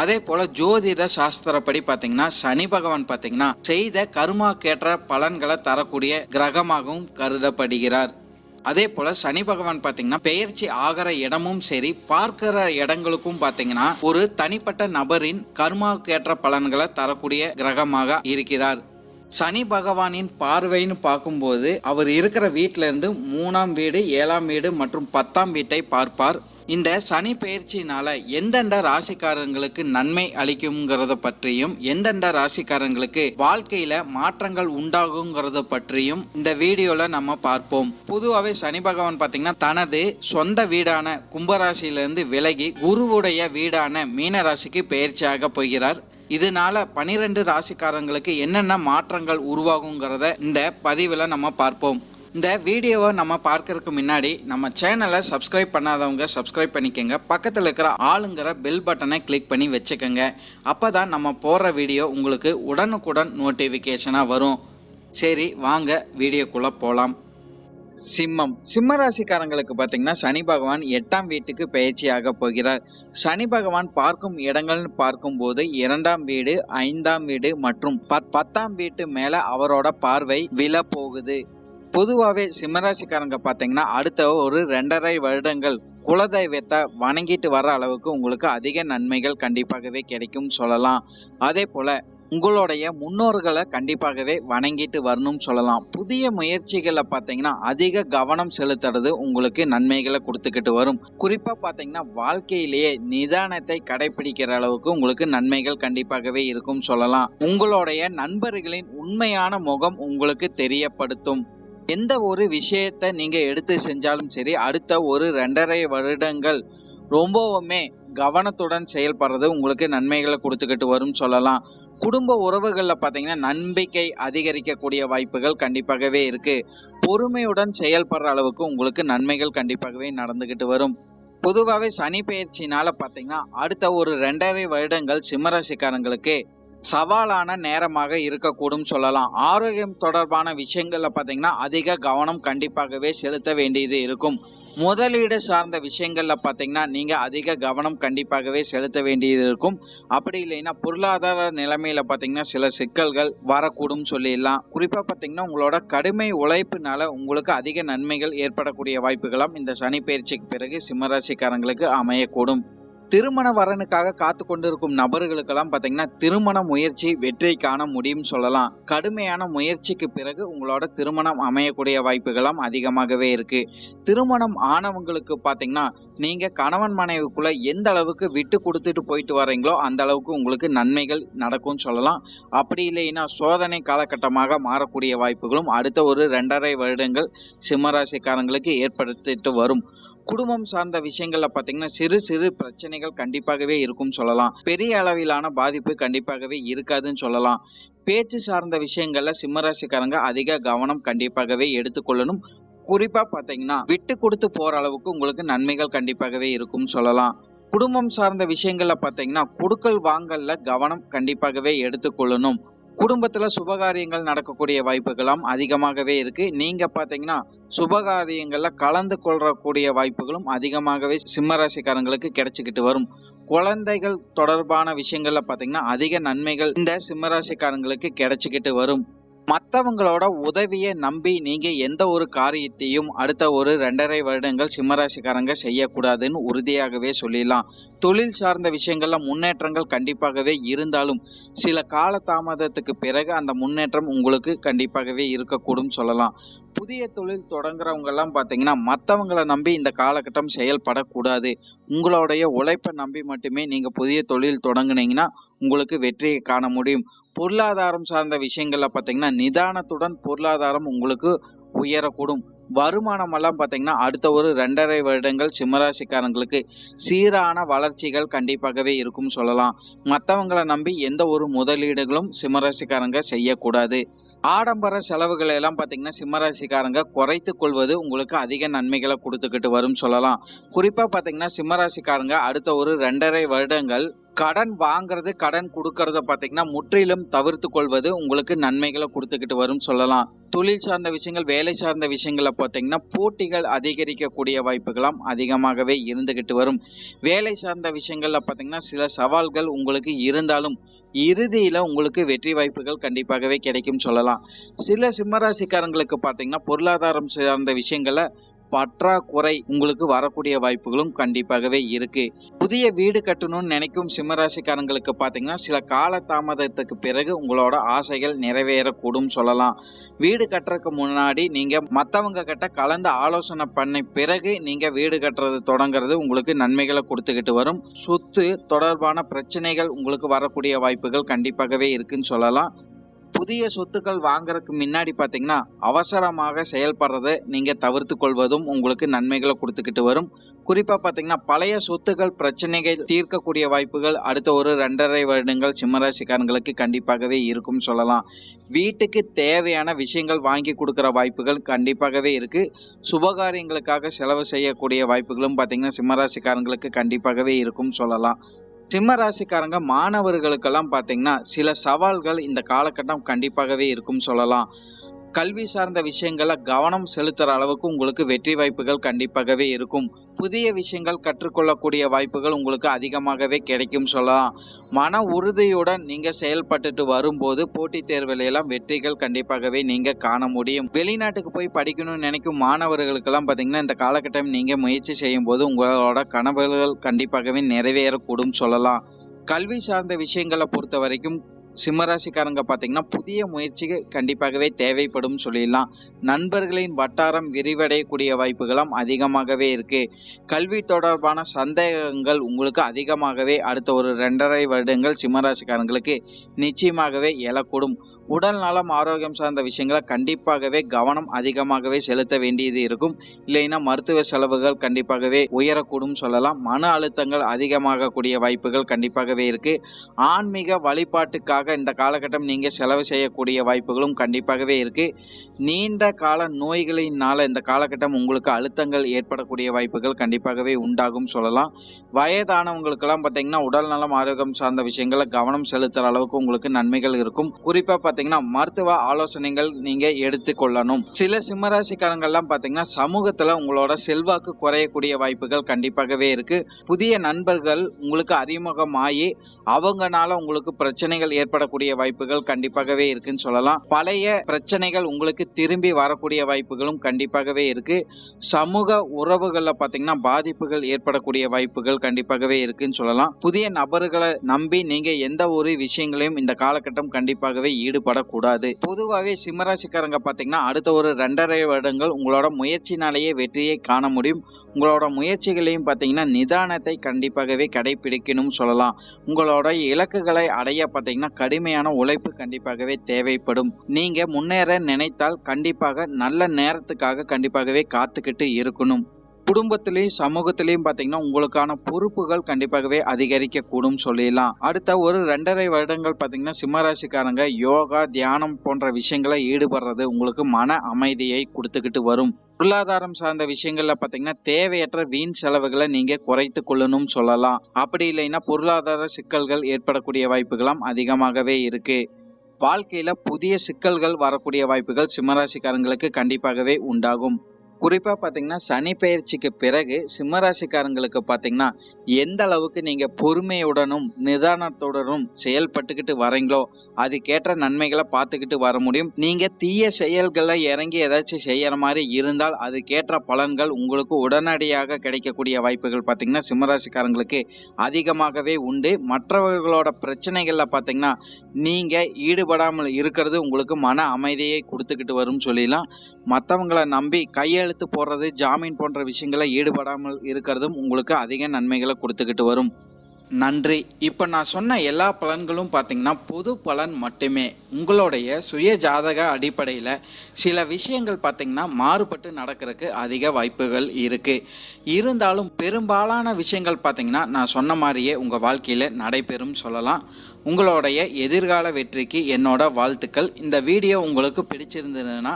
அதே போல ஜோதிட சாஸ்திரப்படி பார்த்தீங்கன்னா சனி பகவான் பார்த்தீங்கன்னா செய்த கர்மாக்கேற்ற பலன்களை தரக்கூடிய கிரகமாகவும் கருதப்படுகிறார். அதே போல சனி பகவான் பார்த்தீங்கன்னா பெயர்ச்சி ஆகிற இடமும் சரி பார்க்கிற இடங்களுக்கும் பார்த்தீங்கன்னா ஒரு தனிப்பட்ட நபரின் கர்மாக்கேற்ற பலன்களை தரக்கூடிய கிரகமாக இருக்கிறார். சனி பகவானின் பார்வைன்னு பார்க்கும்போது அவர் இருக்கிற வீட்டிலிருந்து மூணாம் வீடு ஏழாம் வீடு மற்றும் பத்தாம் வீட்டை பார்ப்பார். இந்த சனி பெயர்ச்சினால எந்தெந்த ராசிக்காரங்களுக்கு நன்மை அளிக்குங்கிறத பற்றியும் எந்தெந்த ராசிக்காரங்களுக்கு வாழ்க்கையில மாற்றங்கள் உண்டாகுங்கிறத பற்றியும் இந்த வீடியோல நம்ம பார்ப்போம். பொதுவாகவே சனி பகவான் பார்த்தீங்கன்னா தனது சொந்த வீடான கும்பராசியிலிருந்து விலகி குருவுடைய வீடான மீனராசிக்கு பயிற்சியாக போகிறார். இதனால பனிரெண்டு ராசிக்காரங்களுக்கு என்னென்ன மாற்றங்கள் உருவாகுங்கிறத இந்த பதிவில் நம்ம பார்ப்போம். இந்த வீடியோவை நம்ம பார்க்கறதுக்கு முன்னாடி நம்ம சேனலை சப்ஸ்கிரைப் பண்ணாதவங்க சப்ஸ்கிரைப் பண்ணிக்கோங்க. பக்கத்தில் இருக்கிற ஆளுங்கிற பெல் பட்டனை கிளிக் பண்ணி வச்சுக்கோங்க. அப்போ தான் நம்ம போடுற வீடியோ உங்களுக்கு உடனுக்குடன் நோட்டிஃபிகேஷனாக வரும். சரி வாங்க வீடியோக்குள்ளே போகலாம் சிம்மம். சிம்ம ராசிக்காரங்களுக்கு பார்த்தீங்கன்னா சனி பகவான் எட்டாம் வீட்டுக்கு பயிற்சியாக போகிறார். சனி பகவான் பார்க்கும் இடங்கள்னு பார்க்கும்போது இரண்டாம் வீடு ஐந்தாம் வீடு மற்றும் பத்- பத்தாம் வீட்டு மேலே அவரோட பார்வை விழ போகுது பொதுவாகவே சிம்மராசிக்காரங்க பார்த்தீங்கன்னா அடுத்த ஒரு ரெண்டரை வருடங்கள் குலதெய்வத்தை வணங்கிட்டு வர அளவுக்கு உங்களுக்கு அதிக நன்மைகள் கண்டிப்பாகவே கிடைக்கும் சொல்லலாம். அதே போல உங்களுடைய முன்னோர்களை கண்டிப்பாகவே வணங்கிட்டு வரணும்னு சொல்லலாம். புதிய முயற்சிகளை பார்த்தீங்கன்னா அதிக கவனம் செலுத்துறது உங்களுக்கு நன்மைகளை கொடுத்துக்கிட்டு வரும். குறிப்பாக பார்த்தீங்கன்னா வாழ்க்கையிலேயே நிதானத்தை கடைபிடிக்கிற அளவுக்கு உங்களுக்கு நன்மைகள் கண்டிப்பாகவே இருக்கும் சொல்லலாம். உங்களுடைய நண்பர்களின் உண்மையான முகம் உங்களுக்கு தெரியப்படுத்தும். எந்த ஒரு விஷயத்தை நீங்கள் எடுத்து செஞ்சாலும் சரி அடுத்த ஒரு ரெண்டரை வருடங்கள் ரொம்பவுமே கவனத்துடன் செயல்படுறது உங்களுக்கு நன்மைகளை கொடுத்துக்கிட்டு வரும் சொல்லலாம். குடும்ப உறவுகளில் பார்த்தீங்கன்னா நம்பிக்கை அதிகரிக்கக்கூடிய வாய்ப்புகள் கண்டிப்பாகவே இருக்குது பொறுமையுடன் செயல்படுற அளவுக்கு உங்களுக்கு நன்மைகள் கண்டிப்பாகவே நடந்துக்கிட்டு வரும். பொதுவாகவே சனி பெயர்ச்சினால பார்த்தீங்கன்னா அடுத்த ஒரு ரெண்டரை வருடங்கள் சிம்மராசிக்காரங்களுக்கு சவாலான நேரமாக இருக்கக்கூடும் சொல்லலாம். ஆரோக்கியம் தொடர்பான விஷயங்களில் பார்த்தீங்கன்னா அதிக கவனம் கண்டிப்பாகவே செலுத்த வேண்டியது இருக்கும். முதலீடு சார்ந்த விஷயங்களில் பார்த்தீங்கன்னா நீங்கள் அதிக கவனம் கண்டிப்பாகவே செலுத்த வேண்டியது இருக்கும். அப்படி இல்லைன்னா பொருளாதார நிலைமையில் பார்த்தீங்கன்னா சில சிக்கல்கள் வரக்கூடும் சொல்லிடலாம். குறிப்பாக பார்த்தீங்கன்னா உங்களோட கடுமை உழைப்புனால உங்களுக்கு அதிக நன்மைகள் ஏற்படக்கூடிய வாய்ப்புகளும் இந்த சனி பயிற்சிக்கு பிறகு சிம்மராசிக்காரங்களுக்கு அமையக்கூடும். திருமண வரனுக்காக காத்து கொண்டிருக்கும் நபர்களுக்கெல்லாம் பார்த்தீங்கன்னா திருமண முயற்சி வெற்றி காண முடியும் சொல்லலாம். கடுமையான முயற்சிக்கு பிறகு உங்களோட திருமணம் அமையக்கூடிய வாய்ப்புகளும் அதிகமாகவே இருக்கு. திருமணம் ஆனவங்களுக்கு பார்த்தீங்கன்னா நீங்க கணவன் மனைவிக்குள்ள எந்த அளவுக்கு விட்டு கொடுத்துட்டு போயிட்டு வரீங்களோ அந்த அளவுக்கு உங்களுக்கு நன்மைகள் நடக்கும்னு சொல்லலாம். அப்படி இல்லைன்னா சோதனை காலகட்டமாக மாறக்கூடிய வாய்ப்புகளும் அடுத்த ஒரு ரெண்டரை வருடங்கள் சிம்மராசிக்காரங்களுக்கு ஏற்படுத்திட்டு வரும். குடும்பம் சார்ந்த விஷயங்கள்ல பார்த்தீங்கன்னா சிறு சிறு பிரச்சனைகள் கண்டிப்பாகவே இருக்கும் சொல்லலாம். பெரிய அளவிலான பாதிப்பு கண்டிப்பாகவே இருக்காதுன்னு சொல்லலாம். பேச்சு சார்ந்த விஷயங்கள்ல சிம்மராசிக்காரங்க அதிக கவனம் கண்டிப்பாகவே எடுத்துக்கொள்ளணும். குறிப்பா பார்த்தீங்கன்னா விட்டு கொடுத்து போற அளவுக்கு உங்களுக்கு நன்மைகள் கண்டிப்பாகவே இருக்கும் சொல்லலாம். குடும்பம் சார்ந்த விஷயங்கள்ல பார்த்தீங்கன்னா கொடுக்கல் வாங்கல்ல கவனம் கண்டிப்பாகவே எடுத்துக்கொள்ளணும். குடும்பத்துல சுபகாரியங்கள் நடக்கக்கூடிய வாய்ப்புகளும் அதிகமாகவே இருக்கு. நீங்க பாத்தீங்கன்னா சுபகாரியங்கள்ல கலந்து கொள்ளக்கூடிய வாய்ப்புகளும் அதிகமாகவே சிம்மராசிக்காரங்களுக்கு கிடைச்சிக்கிட்டு வரும். குழந்தைகள் தொடர்பான விஷயங்கள்ல பாத்தீங்கன்னா அதிக நன்மைகள் இந்த சிம்மராசிக்காரங்களுக்கு கிடைச்சிக்கிட்டு வரும். மற்றவங்களோட உதவியை நம்பி நீங்க எந்த ஒரு காரியத்தையும் அடுத்த ஒரு ரெண்டரை வருடங்கள் சிம்மராசிக்காரங்க செய்யக்கூடாதுன்னு உறுதியாகவே சொல்லிடலாம். தொழில் சார்ந்த விஷயங்கள்ல முன்னேற்றங்கள் கண்டிப்பாகவே இருந்தாலும் சில கால தாமதத்துக்கு பிறகு அந்த முன்னேற்றம் உங்களுக்கு கண்டிப்பாகவே இருக்கக்கூடும் சொல்லலாம். புதிய தொழில் தொடங்குறவங்கெல்லாம் பார்த்தீங்கன்னா மற்றவங்களை நம்பி இந்த காலகட்டம் செயல்படக்கூடாது. உங்களுடைய உழைப்பை நம்பி மட்டுமே நீங்கள் புதிய தொழில் தொடங்குனீங்கன்னா உங்களுக்கு வெற்றியை காண முடியும். பொருளாதாரம் சார்ந்த விஷயங்கள்ல பார்த்தீங்கன்னா நிதானத்துடன் பொருளாதாரம் உங்களுக்கு உயரக்கூடும். வருமானம் எல்லாம் பார்த்தீங்கன்னா அடுத்த ஒரு ரெண்டரை வருடங்கள் சிம்மராசிக்காரங்களுக்கு சீரான வளர்ச்சிகள் கண்டிப்பாகவே இருக்கும் சொல்லலாம். மற்றவங்களை நம்பி எந்த ஒரு முதலீடுகளும் சிம்மராசிக்காரங்க செய்யக்கூடாது. ஆடம்பர செலவுகளை எல்லாம் பார்த்தீங்கன்னா சிம்மராசிக்காரங்க குறைத்து கொள்வது உங்களுக்கு அதிக நன்மைகளை கொடுத்துக்கிட்டு வரும் சொல்லலாம். குறிப்பாக பார்த்தீங்கன்னா சிம்மராசிக்காரங்க அடுத்த ஒரு ரெண்டரை வருடங்கள் கடன் வாங்குறது கடன் கொடுக்கறத பார்த்தீங்கன்னா முற்றிலும் தவிர்த்து கொள்வது உங்களுக்கு நன்மைகளை கொடுத்துக்கிட்டு வரும் சொல்லலாம். தொழில் சார்ந்த விஷயங்கள் வேலை சார்ந்த விஷயங்களை பார்த்தீங்கன்னா போட்டிகள் அதிகரிக்கக்கூடிய வாய்ப்புகளாம் அதிகமாகவே இருந்துகிட்டு வரும். வேலை சார்ந்த விஷயங்களில் பார்த்தீங்கன்னா சில சவால்கள் உங்களுக்கு இருந்தாலும் இறுதியில் உங்களுக்கு வெற்றி வாய்ப்புகள் கண்டிப்பாகவே கிடைக்கும் சொல்லலாம். சில சிம்மராசிக்காரங்களுக்கு பார்த்தீங்கன்னா பொருளாதாரம் சார்ந்த விஷயங்களை பற்றாக்குறை உங்களுக்கு வரக்கூடிய வாய்ப்புகளும் கண்டிப்பாகவே இருக்கு. புதிய வீடு கட்டணும்னு நினைக்கும் சிம்மராசிக்காரங்களுக்கு பார்த்தீங்கன்னா சில கால தாமதத்துக்கு பிறகு உங்களோட ஆசைகள் நிறைவேறக்கூடும் சொல்லலாம். வீடு கட்டுறதுக்கு முன்னாடி நீங்க மற்றவங்க கிட்ட கலந்து ஆலோசனை பண்ண பிறகு நீங்க வீடு கட்டுறது தொடங்குறது உங்களுக்கு நன்மைகளை கொடுத்துக்கிட்டு வரும். சொத்து தொடர்பான பிரச்சனைகள் உங்களுக்கு வரக்கூடிய வாய்ப்புகள் கண்டிப்பாகவே இருக்குன்னு சொல்லலாம். புதிய சொத்துக்கள் வாங்குறதுக்கு முன்னாடி பார்த்தீங்கன்னா அவசரமாக செயல்படுறதை நீங்கள் தவிர்த்து கொள்வதும் உங்களுக்கு நன்மைகளை கொடுத்துக்கிட்டு வரும். குறிப்பாக பார்த்தீங்கன்னா பழைய சொத்துக்கள் பிரச்சனைகள் தீர்க்கக்கூடிய வாய்ப்புகள் அடுத்த ஒரு ரெண்டரை வருடங்கள் சிம்மராசிக்காரங்களுக்கு கண்டிப்பாகவே இருக்கும் சொல்லலாம். வீட்டுக்கு தேவையான விஷயங்கள் வாங்கி கொடுக்குற வாய்ப்புகள் கண்டிப்பாகவே இருக்குது சுபகாரியங்களுக்காக செலவு செய்யக்கூடிய வாய்ப்புகளும் பார்த்தீங்கன்னா சிம்மராசிக்காரங்களுக்கு கண்டிப்பாகவே இருக்கும் சொல்லலாம். சிம்ம ராசிக்காரங்க மாணவர்களுக்கெல்லாம் பார்த்தீங்கன்னா சில சவால்கள் இந்த காலகட்டம் கண்டிப்பாகவே இருக்கும் சொல்லலாம். கல்வி சார்ந்த விஷயங்களை கவனம் செலுத்துற அளவுக்கு உங்களுக்கு வெற்றி வாய்ப்புகள் கண்டிப்பாகவே இருக்கும். புதிய விஷயங்கள் கற்றுக்கொள்ளக்கூடிய வாய்ப்புகள் உங்களுக்கு அதிகமாகவே கிடைக்கும் சொல்லலாம். மன உறுதியுடன் நீங்க செயல்பட்டுட்டு வரும்போது போட்டித் தேர்வுல எல்லாம் வெற்றிகள் கண்டிப்பாகவே நீங்க காண முடியும். வெளிநாட்டுக்கு போய் படிக்கணும்னு நினைக்கும் மாணவர்களுக்கெல்லாம் பார்த்தீங்கன்னா இந்த காலகட்டம் நீங்க முயற்சி செய்யும் போது உங்களோட கனவுகள் கண்டிப்பாகவே நிறைவேறக்கூடும் சொல்லலாம். கல்வி சார்ந்த விஷயங்களை பொறுத்த வரைக்கும் சிம்மராசிக்காரங்க பார்த்தீங்கன்னா புதிய முயற்சிக்கு கண்டிப்பாகவே தேவைப்படும் சொல்லிடலாம். நண்பர்களின் வட்டாரம் விரிவடையக்கூடிய வாய்ப்புகளும் அதிகமாகவே இருக்கு. கல்வி தொடர்பான சந்தேகங்கள் உங்களுக்கு அதிகமாகவே அடுத்த ஒரு ரெண்டரை வருடங்கள் சிம்மராசிக்காரங்களுக்கு நிச்சயமாகவே எழக்கூடும். உடல் நலம் ஆரோக்கியம் சார்ந்த விஷயங்களை கண்டிப்பாகவே கவனம் அதிகமாகவே செலுத்த வேண்டியது இருக்கும். இல்லைன்னா மருத்துவ செலவுகள் கண்டிப்பாகவே உயரக்கூடும் சொல்லலாம். மன அழுத்தங்கள் அதிகமாகக்கூடிய வாய்ப்புகள் கண்டிப்பாகவே இருக்கு. ஆன்மீக வழிபாட்டுக்காக இந்த காலகட்டம் நீங்க செலவு செய்யக்கூடிய வாய்ப்புகளும் கண்டிப்பாகவே இருக்கு. நீண்ட கால நோய்களினால இந்த காலகட்டம் உங்களுக்கு அழுத்தங்கள் ஏற்படக்கூடிய வாய்ப்புகள் கண்டிப்பாகவே உண்டாகும் சொல்லலாம். வயதானவங்களுக்கெல்லாம் பார்த்தீங்கன்னா உடல் நலம் ஆரோக்கியம் சார்ந்த விஷயங்களை கவனம் செலுத்துற அளவுக்கு உங்களுக்கு நன்மைகள் இருக்கும். குறிப்பாக பார்த்தீங்கன்னா மருத்துவ ஆலோசனைகள் நீங்கள் எடுத்துக்கொள்ளணும் சில சிம்மராசிக்காரங்கள்லாம் பார்த்தீங்கன்னா சமூகத்தில் உங்களோட செல்வாக்கு குறையக்கூடிய வாய்ப்புகள் கண்டிப்பாகவே இருக்கு. புதிய நண்பர்கள் உங்களுக்கு அறிமுகமாகி அவங்கனால உங்களுக்கு பிரச்சனைகள் ஏற்படக்கூடிய வாய்ப்புகள் கண்டிப்பாகவே இருக்குன்னு சொல்லலாம். பழைய பிரச்சனைகள் உங்களுக்கு திரும்பி வரக்கூடிய வாய்ப்புகளும் கண்டிப்பாகவே இருக்கு. சமூக உறவுகளில் பார்த்தீங்கன்னா பாதிப்புகள் ஏற்படக்கூடிய வாய்ப்புகள் கண்டிப்பாகவே இருக்குன்னு சொல்லலாம். புதிய நபர்களை நம்பி நீங்கள் எந்த ஒரு விஷயங்களையும் இந்த காலகட்டம் கண்டிப்பாகவே ஈடுபடக்கூடாது பொதுவாகவே சிம்மராசிக்காரங்க பார்த்தீங்கன்னா அடுத்த ஒரு ரெண்டரை வருடங்கள் உங்களோட முயற்சினாலேயே வெற்றியை காண முடியும். உங்களோட முயற்சிகளையும் பார்த்தீங்கன்னா நிதானத்தை கண்டிப்பாகவே கடைபிடிக்கணும் சொல்லலாம். உங்களோட இலக்குகளை அடைய பார்த்தீங்கன்னா கடுமையான உழைப்பு கண்டிப்பாகவே தேவைப்படும். நீங்கள் முன்னேற நினைத்தால் கண்டிப்பாக நல்ல நேரத்துக்காக கண்டிப்பாகவே காத்துக்கிட்டு இருக்கணும். குடும்பத்திலையும் சமூகத்திலையும் பார்த்தீங்கன்னா உங்களுக்கான பொறுப்புகள் கண்டிப்பாகவே அதிகரிக்க கூடும் சொல்லிடலாம். அடுத்த ஒரு ரெண்டரை வருடங்கள் பார்த்தீங்கன்னா சிம்மராசிக்காரங்க யோகா தியானம் போன்ற விஷயங்களை ஈடுபடுறது உங்களுக்கு மன அமைதியை கொடுத்துக்கிட்டு வரும். பொருளாதாரம் சார்ந்த விஷயங்கள்ல பார்த்தீங்கன்னா தேவையற்ற வீண் செலவுகளை நீங்க குறைத்து கொள்ளணும் சொல்லலாம். அப்படி இல்லைன்னா பொருளாதார சிக்கல்கள் ஏற்படக்கூடிய வாய்ப்புகளும் அதிகமாகவே இருக்கு. வாழ்க்கையில புதிய சிக்கல்கள் வரக்கூடிய வாய்ப்புகள் சிம்மராசிக்காரங்களுக்கு கண்டிப்பாகவே உண்டாகும். குறிப்பா பாத்தீங்கன்னா சனி பெயர்ச்சிக்கு பிறகு சிம்மராசிக்காரங்களுக்கு பாத்தீங்கன்னா எந்த அளவுக்கு நீங்க பொறுமையுடனும் நிதானத்துடனும் செயல்பட்டுக்கிட்டு வரீங்களோ அதுக்கேற்ற நன்மைகளை பார்த்துக்கிட்டு வர முடியும். நீங்க தீய செயல்களை இறங்கி ஏதாச்சும் செய்யற மாதிரி இருந்தால் அதுக்கேற்ற பலன்கள் உங்களுக்கு உடனடியாக கிடைக்கக்கூடிய வாய்ப்புகள் பாத்தீங்கன்னா சிம்மராசிக்காரங்களுக்கு அதிகமாகவே உண்டு. மற்றவர்களோட பிரச்சனைகள்ல பாத்தீங்கன்னா நீங்க ஈடுபடாமல் இருக்கிறது உங்களுக்கு மன அமைதியை கொடுத்துக்கிட்டு வரும்னு சொல்லிடலாம். மற்றவங்களை நம்பி கையெழுத்து போடுறது ஜாமீன் போன்ற விஷயங்களை ஈடுபடாமல் இருக்கிறதும் உங்களுக்கு அதிக நன்மைகளை கொடுத்துக்கிட்டு வரும். நன்றி. இப்போ நான் சொன்ன எல்லா பலன்களும் பார்த்தீங்கன்னா பொது பலன் மட்டுமே. உங்களுடைய சுய ஜாதக அடிப்படையில் சில விஷயங்கள் பார்த்தீங்கன்னா மாறுபட்டு நடக்கிறதுக்கு அதிக வாய்ப்புகள் இருக்குது இருந்தாலும் பெரும்பாலான விஷயங்கள் பார்த்தீங்கன்னா நான் சொன்ன மாதிரியே உங்கள் வாழ்க்கையில் நடைபெறும் சொல்லலாம். உங்களுடைய எதிர்கால வெற்றிக்கு என்னோட வாழ்த்துக்கள். இந்த வீடியோ உங்களுக்கு பிடிச்சிருந்ததுன்னா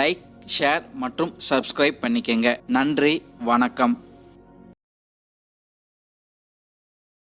லைக் ஷேர் மற்றும் சப்ஸ்கிரைப் பண்ணிக்கங்க. நன்றி வணக்கம்.